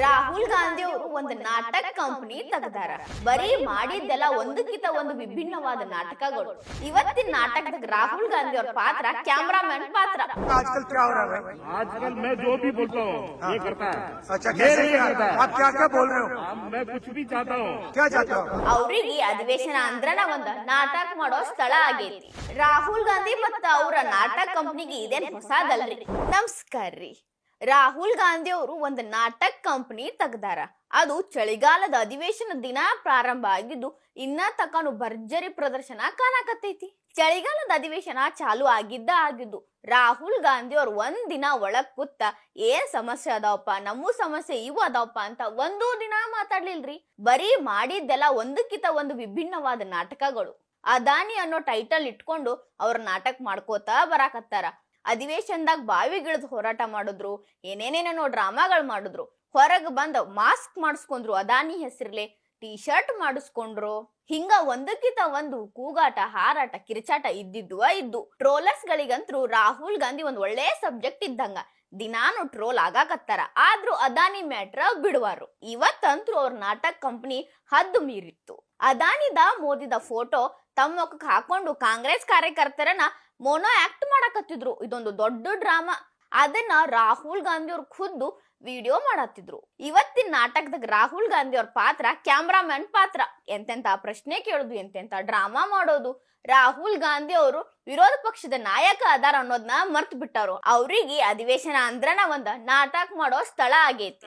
ರಾಹುಲ್ ಗಾಂಧಿ ಅವರು ಒಂದು ನಾಟಕ ಕಂಪನಿ ತೆಗ್ದಾರ ಬರೀ ಮಾಡಿದ್ದೆಲ್ಲ ಒಂದಕ್ಕಿಂತ ಒಂದು ವಿಭಿನ್ನವಾದ ನಾಟಕಗಳು ಇವತ್ತಿನ ನಾಟಕದಾಗ ರಾಹುಲ್ ಗಾಂಧಿ ಅವ್ರ ಪಾತ್ರ ಕ್ಯಾಮ್ರಾಮನ್ ಪಾತ್ರ आजकल क्या हो रहा है आजकल मैं जो भी बोलता हूँ ये करता है अच्छा ये कैसे नहीं क्या करता है आप क्या क्या बोल रहे हो अब मैं कुछ भी चाहता हूँ क्या चाहते हो ಅವ್ರಿಗೆ ಅಧಿವೇಶನ ಅಂದ್ರನ ಒಂದ ನಾಟಕ ಮಾಡೋ ಸ್ಥಳ ಆಗೈತಿ ರಾಹುಲ್ ಗಾಂಧಿ ಮತ್ತ ಅವರ ನಾಟಕ ಕಂಪ್ನಿಗೆ ಇದೇನ್ ಹೊಸದಲ್ರಿ ನಮಸ್ಕಾರ ರೀ ರಾಹುಲ್ ಗಾಂಧಿ ಅವರು ಒಂದು ನಾಟಕ ಕಂಪನಿ ತೆಗ್ದಾರ. ಅದು ಚಳಿಗಾಲದ ಅಧಿವೇಶನ ದಿನ ಪ್ರಾರಂಭ ಆಗಿದ್ದು, ಇನ್ನ ತಕನು ಭರ್ಜರಿ ಪ್ರದರ್ಶನ ಕಾಣಕತ್ತೈತಿ. ಚಳಿಗಾಲದ ಅಧಿವೇಶನ ಚಾಲು ಆಗಿದ್ದ ಆಗಿದ್ದು, ರಾಹುಲ್ ಗಾಂಧಿ ಅವ್ರು ಒಂದ್ ದಿನ ಒಳಗ್ ಕೂತ, ಏನ್ ಸಮಸ್ಯೆ ಅದಾವಪ್ಪ? ನಮ್ಮ ಸಮಸ್ಯೆ, ಇವು ಅದಾವಪ್ಪ? ಅಂತ ಒಂದೂ ದಿನ ಮಾತಾಡ್ಲಿಲ್ರಿ. ಬರೀ ಮಾಡಿದ್ದೆಲ್ಲ ಒಂದಕ್ಕಿಂತ ಒಂದು ವಿಭಿನ್ನವಾದ ನಾಟಕಗಳು. ಅದಾನಿ ಅನ್ನೋ ಟೈಟಲ್ ಇಟ್ಕೊಂಡು ಅವ್ರ ನಾಟಕ ಮಾಡ್ಕೋತಾ ಬರಾಕತ್ತಾರ. ಅಧಿವೇಶನದಾಗ ಬಾವಿಗಿಳಿದು ಹೋರಾಟ ಮಾಡಿದ್ರು ಏನೇನೇನೇನೋ ಡ್ರಾಮಾಗಳು ಮಾಡಿದ್ರು, ಹೊರಗೆ ಬಂದ ಮಾಸ್ಕ್ ಮಾಡಿಸ್ಕೊಂಡ್ರು, ಅದಾನಿ ಹೆಸರ್ಲೆ ಟಿ ಶರ್ಟ್ ಮಾಡಿಸ್ಕೊಂಡ್ರು. ಹಿಂಗ ಒಂದಕ್ಕಿಂತ ಒಂದು ಕೂಗಾಟ, ಹಾರಾಟ, ಕಿರಿಚಾಟ ಇದ್ದಿದ್ವ ಇದ್ದು ಟ್ರೋಲರ್ಸ್ ಗಳಿಗಂತ್ರು ರಾಹುಲ್ ಗಾಂಧಿ ಒಂದ್ ಒಳ್ಳೆ ಸಬ್ಜೆಕ್ಟ್ ಇದ್ದಂಗ, ದಿನಾನು ಟ್ರೋಲ್ ಆಗಾಕತ್ತಾರ. ಆದ್ರೂ ಅದಾನಿ ಮ್ಯಾಟ್ರ ಬಿಡುವಾರು. ಇವತ್ತಂತ್ರು ಅವ್ರ ನಾಟಕ ಕಂಪನಿ ಹದ್ದು ಮೀರಿತ್ತು. ಅದಾನಿದ ಮೋದಿದ ಫೋಟೋ ತಮ್ಮ ಮುಖಕ್ಕೆ ಹಾಕೊಂಡು ಕಾಂಗ್ರೆಸ್ ಕಾರ್ಯಕರ್ತರನ್ನ ಮೋನೋ ಆಕ್ಟ್ ಮಾಡಕತ್ತಿದ್ರು. ಇದೊಂದು ದೊಡ್ಡ ಡ್ರಾಮಾ ಅದನ್ನ ರಾಹುಲ್ ಗಾಂಧಿ ಅವ್ರ ಖುದ್ದು ವಿಡಿಯೋ ಮಾಡತ್ತಿದ್ರು. ಇವತ್ತಿನ ನಾಟಕದಾಗ ರಾಹುಲ್ ಗಾಂಧಿ ಅವ್ರ ಪಾತ್ರ ಕ್ಯಾಮ್ರಾಮನ್ ಪಾತ್ರ. ಎಂತೆಂತ ಪ್ರಶ್ನೆ ಕೇಳೋದು ಎಂತೆಂತ ಡ್ರಾಮಾ ಮಾಡೋದು. ರಾಹುಲ್ ಗಾಂಧಿ ಅವರು ವಿರೋಧ ಪಕ್ಷದ ನಾಯಕ ಅದಾರ ಅನ್ನೋದನ್ನ ಮರ್ತು ಬಿಟ್ಟಾರು. ಅವ್ರಿಗೆ ಅಧಿವೇಶನ ಅಂದ್ರನ ಒಂದ ನಾಟಕ ಮಾಡೋ ಸ್ಥಳ ಆಗೈತಿ.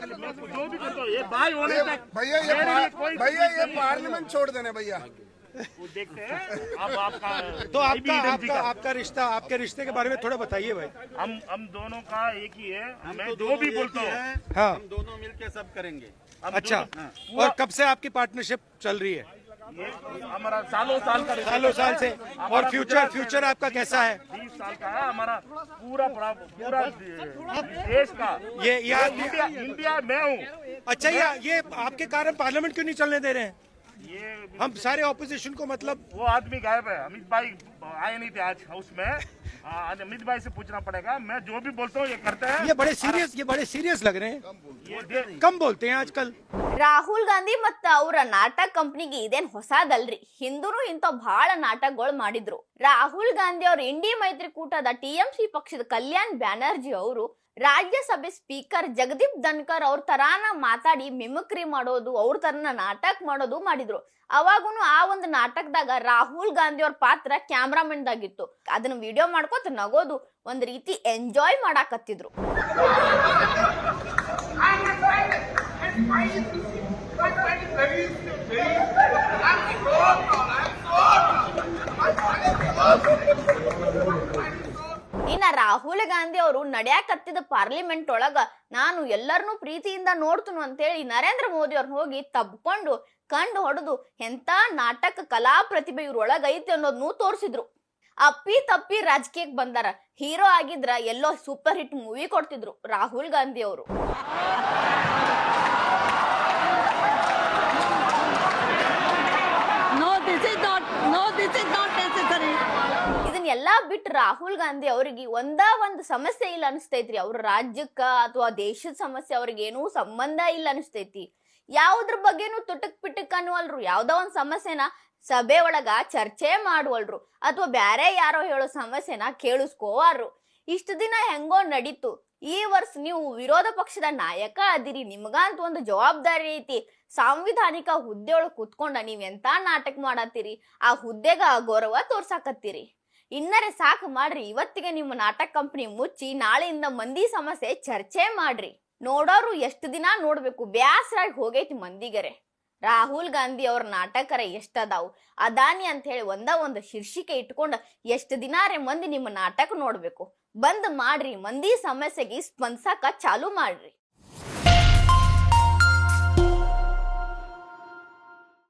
जो भी करता हूँ ये भाई होने तक भैया ये भैया ये पार्लियामेंट छोड़ देने भैया वो देखते हैं अब आपका तो आपका आपका का आपका रिश्ता आपके रिश्ते के बारे में थोड़ा बताइए भाई। हम हम दोनों का एक ही है मैं दो भी बोलता हूँ हाँ। हम दोनों मिलके सब करेंगे। अच्छा हाँ। और कब से आपकी पार्टनरशिप चल रही है? हमारा सालों साल का सालों साल से। और फ्यूचर फ्यूचर आपका कैसा है? बीस साल का है। हमारा पूरा पूरा पूरा देश का। ये ये आप- इंडिया इंडिया मैं हूँ। अच्छा ये ये आपके कारण पार्लियामेंट क्यों नहीं चलने दे रहे हैं? ये हम सारे ऑपोजिशन को मतलब वो आदमी गायब है। अमित भाई आए नहीं थे आज हाउस में। आ, अमित भाई से पूछना पड़ेगा। मैं जो भी बोलता हूँ ये करते हैं। ये बड़े सीरियस ये बड़े सीरियस लग रहे हैं। कम बोलते हैं आजकल। ರಾಹುಲ್ ಗಾಂಧಿ ಮತ್ತ ಅವರ ನಾಟಕ ಕಂಪ್ನಿಗೆ ಇದೇನ್ ಹೊಸದಲ್ರಿ? ಹಿಂದೂ ಇಂಥ ಬಹಳ ನಾಟಕಗಳು ಮಾಡಿದ್ರು. ರಾಹುಲ್ ಗಾಂಧಿ ಅವ್ರ ಇಂಡಿ ಮೈತ್ರಿಕೂಟದ ಟಿಎಂಸಿ ಪಕ್ಷದ ಕಲ್ಯಾಣ್ ಬ್ಯಾನರ್ಜಿ ಅವರು ರಾಜ್ಯಸಭೆ ಸ್ಪೀಕರ್ ಜಗದೀಪ್ ಧನ್ಕರ್ ಅವ್ರ ತರಾನ ಮಾತಾಡಿ ಮಿಮಿಕ್ರಿ ಮಾಡೋದು, ಅವ್ರ ತರನ ನಾಟಕ ಮಾಡೋದು ಮಾಡಿದ್ರು. ಅವಾಗೂ ಆ ಒಂದು ನಾಟಕದಾಗ ರಾಹುಲ್ ಗಾಂಧಿ ಅವ್ರ ಪಾತ್ರ ಕ್ಯಾಮ್ರಾಮನ್ ದಾಗಿತ್ತು ಅದನ್ನ ವಿಡಿಯೋ ಮಾಡ್ಕೋತ ನಗೋದು ಒಂದ್ ರೀತಿ ಎಂಜಾಯ್ ಮಾಡಾಕತ್ತಿದ್ರು. ಇನ್ನ ರಾಹುಲ್ ಗಾಂಧಿ ಅವರು ನಡೆಯಾಕತ್ತಿದ ಪಾರ್ಲಿಮೆಂಟ್ ಒಳಗ ನಾನು ಎಲ್ಲರನ್ನೂ ಪ್ರೀತಿಯಿಂದ ನೋಡ್ತನು ಅಂತೇಳಿ ನರೇಂದ್ರ ಮೋದಿ ಅವ್ರನ್ನ ಹೋಗಿ ತಬ್ಕೊಂಡು ಕಂಡು ಹೊಡೆದು ಎಂತ ನಾಟಕ ಕಲಾ ಪ್ರತಿಭೆ ಇವ್ರೊಳಗ ಐತಿ ಅನ್ನೋದ್ನು ತೋರಿಸಿದ್ರು. ಅಪ್ಪಿ ತಪ್ಪಿ ರಾಜಕೀಯಕ್ಕೆ ಬಂದಾರ. ಹೀರೋ ಆಗಿದ್ರ ಎಲ್ಲೋ ಸೂಪರ್ ಹಿಟ್ ಮೂವಿ ಕೊಡ್ತಿದ್ರು ರಾಹುಲ್ ಗಾಂಧಿ ಅವರು. ರಾಹುಲ್ ಗಾಂಧಿ ಅವರಿಗೆ ಒಂದ ಒಂದು ಸಮಸ್ಯೆ ಇಲ್ಲ ಅನಿಸ್ತೈತ್ರಿ. ಅವ್ರ ರಾಜ್ಯಕ್ಕ ಅಥವಾ ದೇಶದ ಸಮಸ್ಯೆ ಅವ್ರಿಗೆ ಏನೂ ಸಂಬಂಧ ಇಲ್ಲ ಅನಿಸ್ತೈತಿ. ಯಾವ್ದ್ರ ಬಗ್ಗೆನೂ ತುಟಕ್ ಪಿಟಕ್ ಅನ್ನುವಲ್ರು ಯಾವ್ದೋ ಒಂದ್ ಸಮಸ್ಯೆನ ಸಭೆ ಒಳಗ ಚರ್ಚೆ ಮಾಡುವಲ್ರು. ಅಥವಾ ಬ್ಯಾರೆ ಯಾರೋ ಹೇಳೋ ಸಮಸ್ಯೆನ ಕೇಳಿಸ್ಕೋವಾರು ಇಷ್ಟು ದಿನ ಹೆಂಗೋ ನಡೀತು. ಈ ವರ್ಷ ನೀವು ವಿರೋಧ ಪಕ್ಷದ ನಾಯಕ ಅದಿರಿ ನಿಮ್ಗಂತ ಒಂದು ಜವಾಬ್ದಾರಿ ಐತಿ. ಸಾಂವಿಧಾನಿಕ ಹುದ್ದೆ ಒಳಗ್ ಕುತ್ಕೊಂಡ ನೀವ್ ಎಂತ ನಾಟಕ ಮಾಡತ್ತೀರಿ? ಆ ಹುದ್ದೆಗ ಗೌರವ ತೋರ್ಸಾಕತ್ತೀರಿ? ಇನ್ನರೆ ಸಾಕು ಮಾಡ್ರಿ. ಇವತ್ತಿಗೆ ನಿಮ್ಮ ನಾಟಕ ಕಂಪನಿ ಮುಚ್ಚಿ ನಾಳೆಯಿಂದ ಮಂದಿ ಸಮಸ್ಯೆ ಚರ್ಚೆ ಮಾಡ್ರಿ. ನೋಡೋರು ಎಷ್ಟು ದಿನ ನೋಡ್ಬೇಕು. ಬ್ಯಾಸರಾಗಿ ಹೋಗೈತಿ ಮಂದಿಗರೆ. ರಾಹುಲ್ ಗಾಂಧಿ ಅವ್ರ ನಾಟಕರ ಎಷ್ಟದಾವು? ಅದಾನಿ ಅಂತ ಹೇಳಿ ಒಂದ ಒಂದು ಶೀರ್ಷಿಕೆ ಇಟ್ಕೊಂಡು ಎಷ್ಟು ದಿನಾರೆ ಮಂದಿ ನಿಮ್ಮ ನಾಟಕ ನೋಡ್ಬೇಕು. ಬಂದ್ ಮಾಡ್ರಿ. ಮಂದಿ ಸಮಸ್ಯೆಗೆ ಸ್ಪಂದಿಸಕ ಚಾಲು ಮಾಡ್ರಿ.